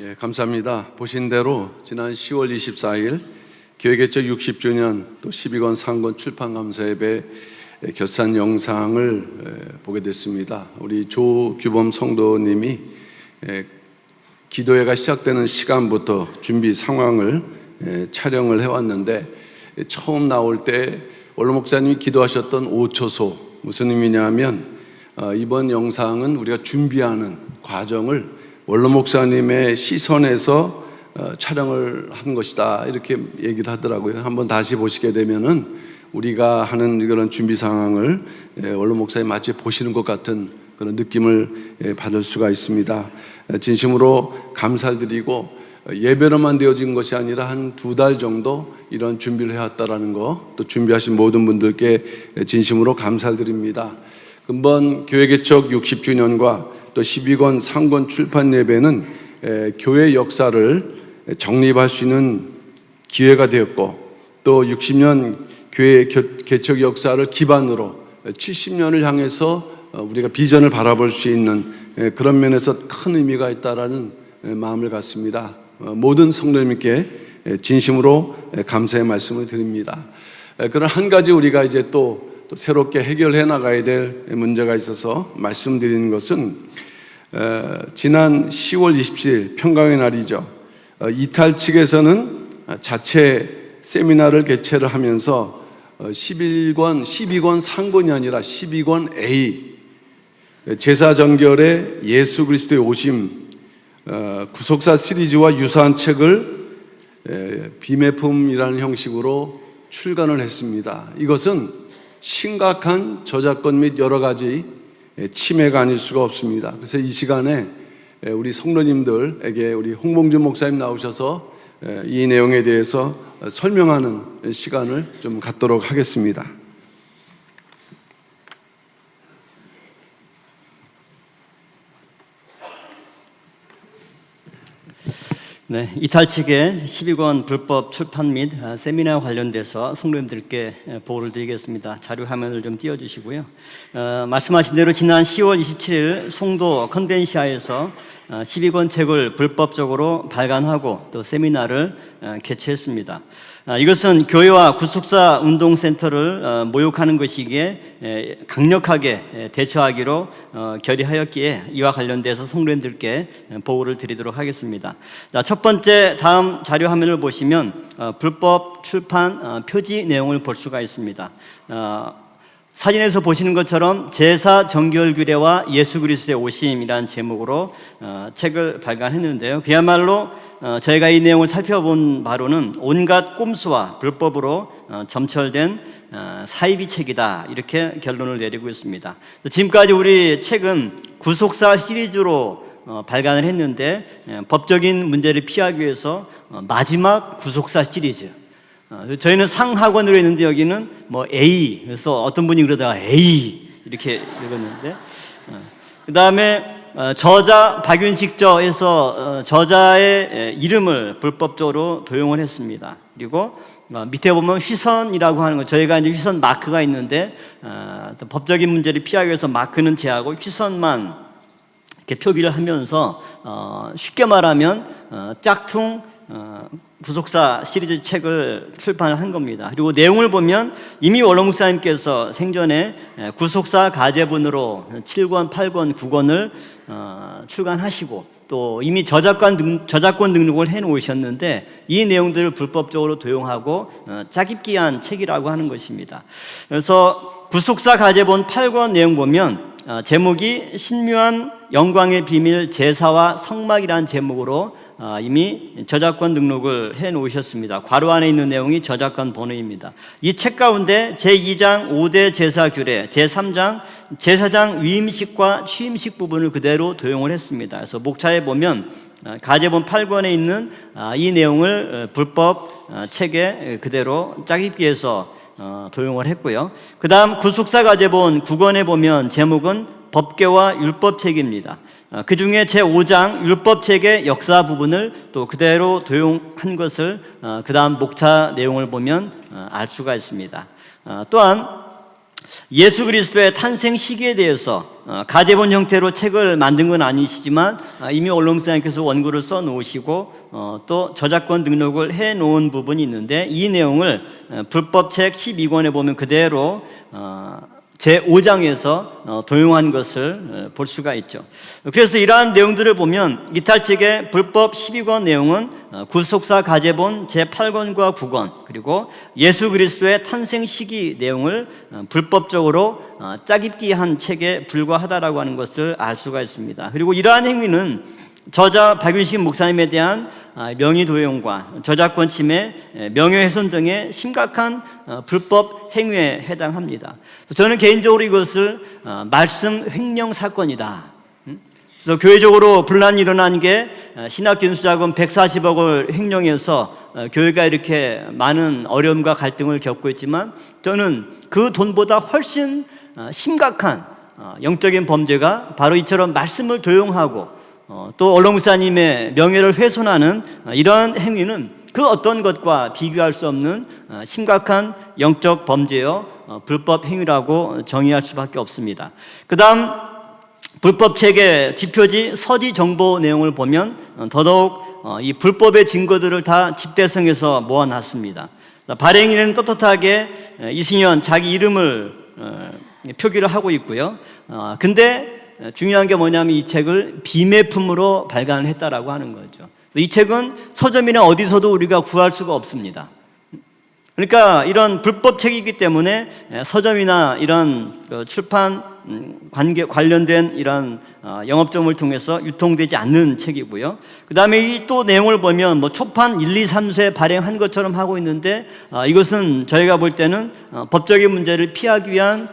예, 감사합니다. 보신 대로 지난 10월 24일 교회 개척 60주년 또 12권 상권 출판 감사 예배 결산 영상을 에, 보게 됐습니다. 우리 조규범 성도님이 에, 기도회가 시작되는 시간부터 준비 상황을 에, 촬영을 해왔는데 에, 처음 나올 때 원로 목사님이 기도하셨던 5초소 무슨 의미냐면 어, 이번 영상은 우리가 준비하는 과정을 원로 목사님의 시선에서 어, 촬영을 한 것이다 이렇게 얘기를 하더라고요. 한번 다시 보시게 되면은 우리가 하는 그런 준비 상황을 예, 원로 목사님 마치 보시는 것 같은 그런 느낌을 예, 받을 수가 있습니다. 예, 진심으로 감사를 드리고 어, 예배로만 되어진 것이 아니라 한 두 달 정도 이런 준비를 해왔다라는 거, 또 준비하신 모든 분들께 예, 진심으로 감사를 드립니다. 금번 교회 개척 60주년과 또 12권 상권 출판 예배는 에, 교회 역사를 정립할 수 있는 기회가 되었고 또 60년 교회 겨- 개척 역사를 기반으로 70년을 향해서 어, 우리가 비전을 바라볼 수 있는 에, 그런 면에서 큰 의미가 있다라는 에, 마음을 갖습니다. 어, 모든 성도님께 에, 진심으로 에, 감사의 말씀을 드립니다. 에, 그런 한 가지 우리가 이제 또, 또 새롭게 해결해 나가야 될 문제가 있어서 말씀드리는 것은 에, 지난 10월 27일 평강의 날이죠. 어, 이탈 측에서는 자체 세미나를 개최를 하면서 어, 11권, 12권 상권이 아니라 12권 A 제사 정결의 예수 그리스도의 오심 어, 구속사 시리즈와 유사한 책을 에, 비매품이라는 형식으로 출간을 했습니다. 이것은 심각한 저작권 및 여러 가지 에, 침해가 아닐 수가 없습니다. 그래서 이 시간에 에, 우리 성도님들에게 우리 홍봉준 목사님 나오셔서 에, 이 내용에 대해서 설명하는 시간을 좀 갖도록 하겠습니다. 네, 이탈 측의 12권 불법 출판 및 아, 세미나 관련돼서 성도님들께 에, 보고를 드리겠습니다. 자료 화면을 좀 띄워주시고요. 어, 말씀하신 대로 지난 10월 27일 송도 컨벤시아에서 어, 12권 책을 불법적으로 발간하고 또 세미나를 어, 개최했습니다. 아, 이것은 교회와 구속사 운동센터를 어, 모욕하는 것이기에 에, 강력하게 에, 대처하기로 어, 결의하였기에 이와 관련돼서 성도님들께 에, 보고를 드리도록 하겠습니다. 자, 첫 번째 다음 자료 화면을 보시면 어, 불법 출판 어, 표지 내용을 볼 수가 있습니다. 어, 사진에서 보시는 것처럼 제사 정결 규례와 예수 그리스도의 오심이라는 제목으로 어, 책을 발간했는데요. 그야말로 어, 저희가 이 내용을 살펴본 바로는 온갖 꼼수와 불법으로 어, 점철된 어, 사이비 책이다 이렇게 결론을 내리고 있습니다. 지금까지 우리 책은 구속사 시리즈로 어, 발간을 했는데 예, 법적인 문제를 피하기 위해서 어, 마지막 구속사 시리즈 어, 저희는 상학원으로 했는데 여기는 뭐 A 그래서 어떤 분이 그러다가 A 이렇게 읽었는데 그 다음에 저자 박윤식 저에서 어, 저자의 에, 이름을 불법적으로 도용을 했습니다. 그리고 어, 밑에 보면 휘선이라고 하는 거 저희가 이제 휘선 마크가 있는데 어, 또 법적인 문제를 피하기 위해서 마크는 제하고 휘선만 이렇게 표기를 하면서 어, 쉽게 말하면 어, 짝퉁 어, 구속사 시리즈 책을 출판을 한 겁니다. 그리고 내용을 보면 이미 원로 목사님께서 생전에 에, 구속사 가제본으로 7권, 8권, 9권을 어, 출간하시고 또 이미 저작권, 등, 저작권 등록을 해 놓으셨는데 이 내용들을 불법적으로 도용하고 어, 짜깁기한 책이라고 하는 것입니다. 그래서 구속사 가제본 8권 내용 보면 어, 제목이 신묘한 영광의 비밀 제사와 성막이라는 제목으로 어, 이미 저작권 등록을 해 놓으셨습니다. 괄호 안에 있는 내용이 저작권 번호입니다. 이 책 가운데 제2장 5대 제사 규례, 제3장 제사장 위임식과 취임식 부분을 그대로 도용을 했습니다. 그래서 목차에 보면 어, 가제본 8권에 있는 아, 이 내용을 어, 불법 어, 책에 그대로 짜깁기해서 어, 도용을 했고요. 그 다음 구속사 가제본 9권에 보면 제목은 법계와 율법책입니다. 어, 그 중에 제5장 율법책의 역사 부분을 또 그대로 도용한 것을 어, 그 다음 목차 내용을 보면 어, 알 수가 있습니다. 어, 또한 예수 그리스도의 탄생 시기에 대해서 어, 가제본 형태로 책을 만든 건 아니시지만 아, 이미 언론사님께서 원고를 써 놓으시고 어, 또 저작권 등록을 해 놓은 부분이 있는데 이 내용을 어, 불법책 12권에 보면 그대로 어, 제 5장에서 도용한 것을 어, 볼 수가 있죠. 그래서 이러한 내용들을 보면 이탈책의 불법 12권 내용은 어, 구속사 가제본 제 8권과 9권 그리고 예수 그리스도의 탄생 시기 내용을 어, 불법적으로 어, 짜깁기 한 책에 불과하다라고 하는 것을 알 수가 있습니다. 그리고 이러한 행위는 저자 박윤식 목사님에 대한 아, 명의 도용과 저작권 침해, 에, 명예훼손 등의 심각한 어, 불법 행위에 해당합니다. 저는 개인적으로 이것을 어, 말씀 횡령 사건이다. 음? 그래서 교회적으로 분란이 일어난 게 어, 신학균수자금 140억을 횡령해서 어, 교회가 이렇게 많은 어려움과 갈등을 겪고 있지만 저는 그 돈보다 훨씬 어, 심각한 어, 영적인 범죄가 바로 이처럼 말씀을 도용하고 어, 또 언론무사님의 명예를 훼손하는 어, 이러한 행위는 그 어떤 것과 비교할 수 없는 어, 심각한 영적 범죄요 어, 불법 행위라고 정의할 수밖에 없습니다. 그다음 불법 책의 뒷표지 서지 정보 내용을 보면 어, 더더욱 어, 이 불법의 증거들을 다 집대성해서 모아놨습니다. 발행인은 떳떳하게 에, 이승현 자기 이름을 어, 표기를 하고 있고요. 어, 근데 중요한 게 뭐냐면 이 책을 비매품으로 발간을 했다라고 하는 거죠. 이 책은 서점이나 어디서도 우리가 구할 수가 없습니다. 그러니까 이런 불법 책이기 때문에 서점이나 이런 그 출판 음, 관계 관련된 이런 어, 영업점을 통해서 유통되지 않는 책이고요. 그 다음에 이 또 내용을 보면 뭐 초판 1, 2, 3세 발행한 것처럼 하고 있는데 어, 이것은 저희가 볼 때는 어, 법적인 문제를 피하기 위한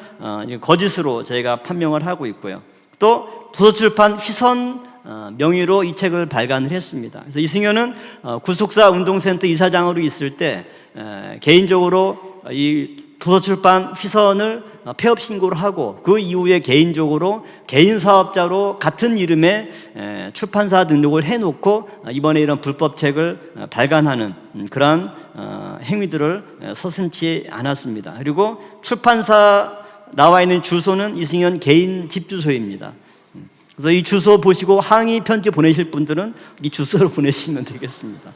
거짓으로 저희가 판명을 하고 있고요. 또 도서출판 휘선 어, 명의로 이 책을 발간을 했습니다. 그래서 이승현은 어, 구속사 운동센터 이사장으로 있을 때 에, 개인적으로 이 도서출판 휘선을 어, 폐업 신고를 하고 그 이후에 개인적으로 개인 사업자로 같은 이름의 에, 출판사 등록을 해놓고 어, 이번에 이런 불법 책을 어, 발간하는 음, 그러한 어, 행위들을 에, 서슴지 않았습니다. 그리고 출판사 나와 있는 주소는 이승현 개인 집 주소입니다. 그래서 이 주소 보시고 항의 편지 보내실 분들은 이 주소로 보내시면 되겠습니다.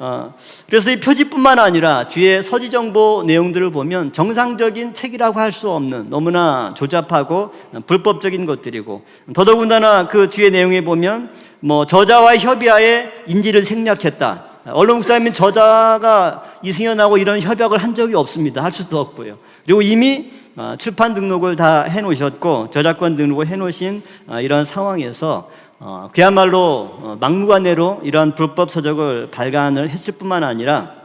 어, 그래서 이 표지뿐만 아니라 뒤에 서지 정보 내용들을 보면 정상적인 책이라고 할 수 없는 너무나 조잡하고 불법적인 것들이고 더더군다나 그 뒤에 내용에 보면 뭐 저자와의 협의하에 인지를 생략했다. 언론 목사님은 저자가 이승현하고 이런 협약을 한 적이 없습니다. 할 수도 없고요. 그리고 이미 어, 출판 등록을 다 해놓으셨고 저작권 등록을 해놓으신 어, 이런 상황에서 어, 그야말로 어, 막무가내로 이러한 불법 서적을 발간을 했을 뿐만 아니라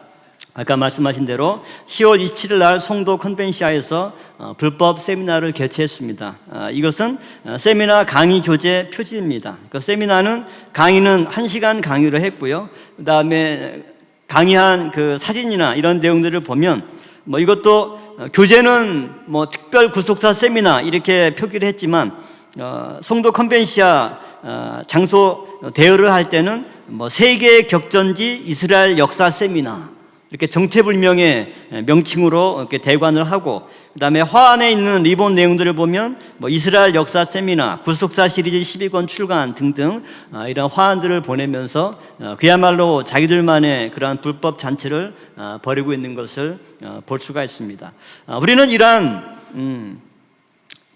아까 말씀하신 대로 10월 27일 날 송도 컨벤시아에서 어, 불법 세미나를 개최했습니다. 아, 이것은 어, 세미나 강의 교재 표지입니다. 그 세미나는 강의는 1시간 강의를 했고요. 그 다음에 강의한 그 사진이나 이런 내용들을 보면 뭐 이것도 어, 교재는 뭐 특별 구속사 세미나 이렇게 표기를 했지만 어, 송도 컨벤시아 어, 장소 대여를 할 때는 뭐 세계 격전지 이스라엘 역사 세미나 이렇게 정체불명의 명칭으로 이렇게 대관을 하고 그다음에 화안에 있는 리본 내용들을 보면 뭐 이스라엘 역사 세미나, 구속사 시리즈 12권 출간 등등 아, 이런 화안들을 보내면서 어, 그야말로 자기들만의 그러한 불법 잔치를 아, 벌이고 있는 것을 어, 볼 수가 있습니다. 아, 우리는 이러한 음,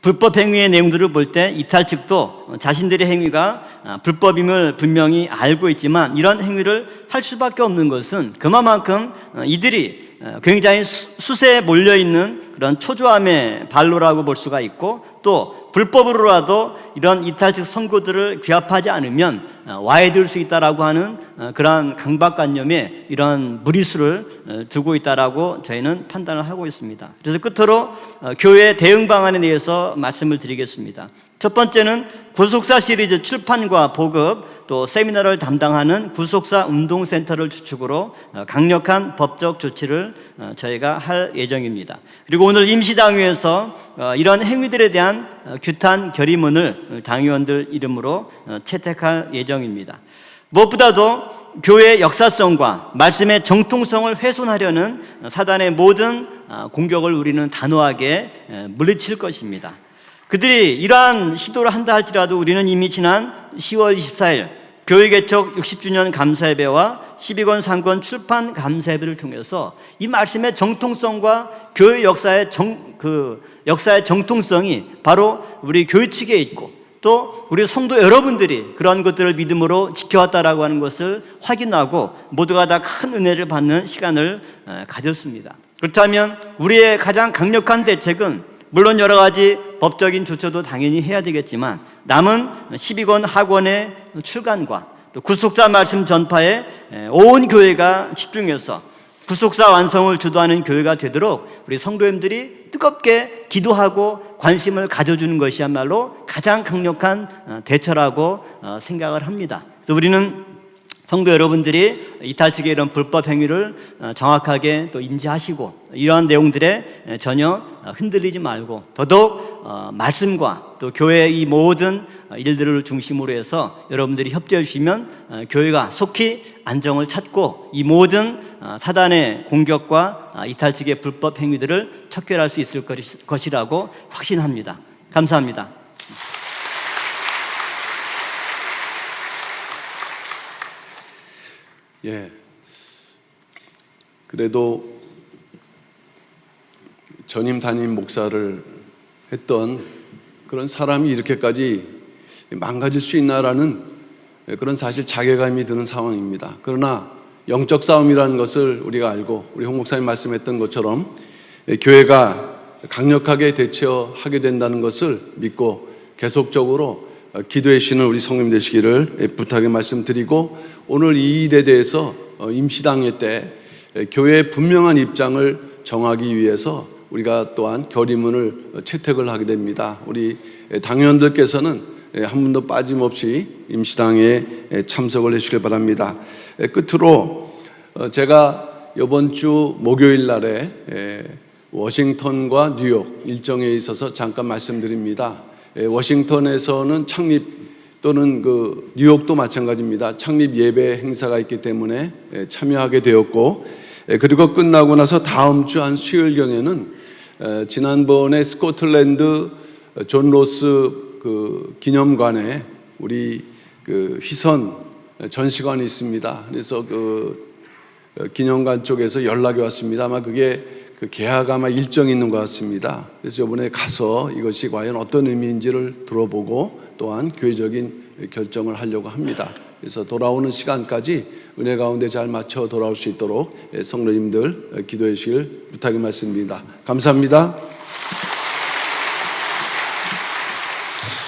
불법 행위의 내용들을 볼 때 이탈 측도 자신들의 행위가 아, 불법임을 분명히 알고 있지만 이런 행위를 할 수밖에 없는 것은 그만큼 어, 이들이 어, 굉장히 수- 수세에 몰려 있는 그런 초조함의 발로라고 볼 수가 있고 또 불법으로라도 이런 이탈 측 선고들을 귀합하지 않으면 어, 와해될 수 있다라고 하는 어, 그러한 강박관념에 이런 무리수를 어, 두고 있다라고 저희는 판단을 하고 있습니다. 그래서 끝으로 어, 교회 대응 방안에 대해서 말씀을 드리겠습니다. 첫 번째는 구속사 시리즈 출판과 보급 또 세미나를 담당하는 구속사 운동센터를 주축으로 어, 강력한 법적 조치를 어, 저희가 할 예정입니다. 그리고 오늘 임시당위에서 어, 이런 행위들에 대한 어, 규탄 결의문을 당의원들 이름으로 어, 채택할 예정입니다. 무엇보다도 교회의 역사성과 말씀의 정통성을 훼손하려는 사단의 모든 아, 공격을 우리는 단호하게 에, 물리칠 것입니다. 그들이 이러한 시도를 한다 할지라도 우리는 이미 지난 10월 24일 교회 개척 60주년 감사예배와 12권 3권 출판 감사예배를 통해서 이 말씀의 정통성과 교회 역사의 정, 그 역사의 정통성이 바로 우리 교회 측에 있고 또 우리 성도 여러분들이 그런 것들을 믿음으로 지켜왔다라고 하는 것을 확인하고 모두가 다 큰 은혜를 받는 시간을 어, 가졌습니다. 그렇다면 우리의 가장 강력한 대책은 물론 여러 가지 법적인 조처도 당연히 해야 되겠지만 남은 12권 학원의 출간과 또 구속사 말씀 전파에 온 교회가 집중해서 구속사 완성을 주도하는 교회가 되도록 우리 성도님들이 뜨겁게 기도하고 관심을 가져주는 것이야말로 가장 강력한 어, 대처라고 어, 생각을 합니다. 그래서 우리는 성도 여러분들이 이탈 측의 이런 불법 행위를 어, 정확하게 또 인지하시고 이러한 내용들에 전혀 흔들리지 말고 더더욱 어, 말씀과 또 교회의 이 모든 일들을 중심으로 해서 여러분들이 협조해 주시면 어, 교회가 속히 안정을 찾고 이 모든 어, 사단의 공격과 아, 이탈 측의 불법 행위들을 척결할 수 있을 것이- 것이라고 확신합니다. 감사합니다. 예. 그래도 전임 담임 목사를 했던 그런 사람이 이렇게까지 망가질 수 있나라는 그런 사실 자괴감이 드는 상황입니다. 그러나 영적 싸움이라는 것을 우리가 알고 우리 홍 목사님 말씀했던 것처럼 교회가 강력하게 대처하게 된다는 것을 믿고 계속적으로 기도해 주시는 우리 성님 되시기를 부탁의 말씀드리고 오늘 이 일에 대해서 임시당회 때 교회의 분명한 입장을 정하기 위해서 우리가 또한 결의문을 채택을 하게 됩니다. 우리 당원들께서는 한 분도 빠짐없이 임시당에 참석을 해주시길 바랍니다. 끝으로 어, 제가 이번 주 목요일 날에 에, 워싱턴과 뉴욕 일정에 있어서 잠깐 말씀드립니다. 에, 워싱턴에서는 창립 또는 그 뉴욕도 마찬가지입니다. 창립 예배 행사가 있기 때문에 에, 참여하게 되었고 에, 그리고 끝나고 나서 다음 주 한 수요일경에는 에, 지난번에 스코틀랜드 존 로스 그 기념관에 우리 그 휘선 전시관이 있습니다. 그래서 그 어, 기념관 쪽에서 연락이 왔습니다. 아마 그게 그 계약 아마 일정이 있는 것 같습니다. 그래서 이번에 가서 이것이 과연 어떤 의미인지를 들어보고 또한 교회적인 결정을 하려고 합니다. 그래서 돌아오는 시간까지 은혜 가운데 잘 맞춰 돌아올 수 있도록 성도님들 기도해 주시길 부탁의 말씀입니다. 감사합니다.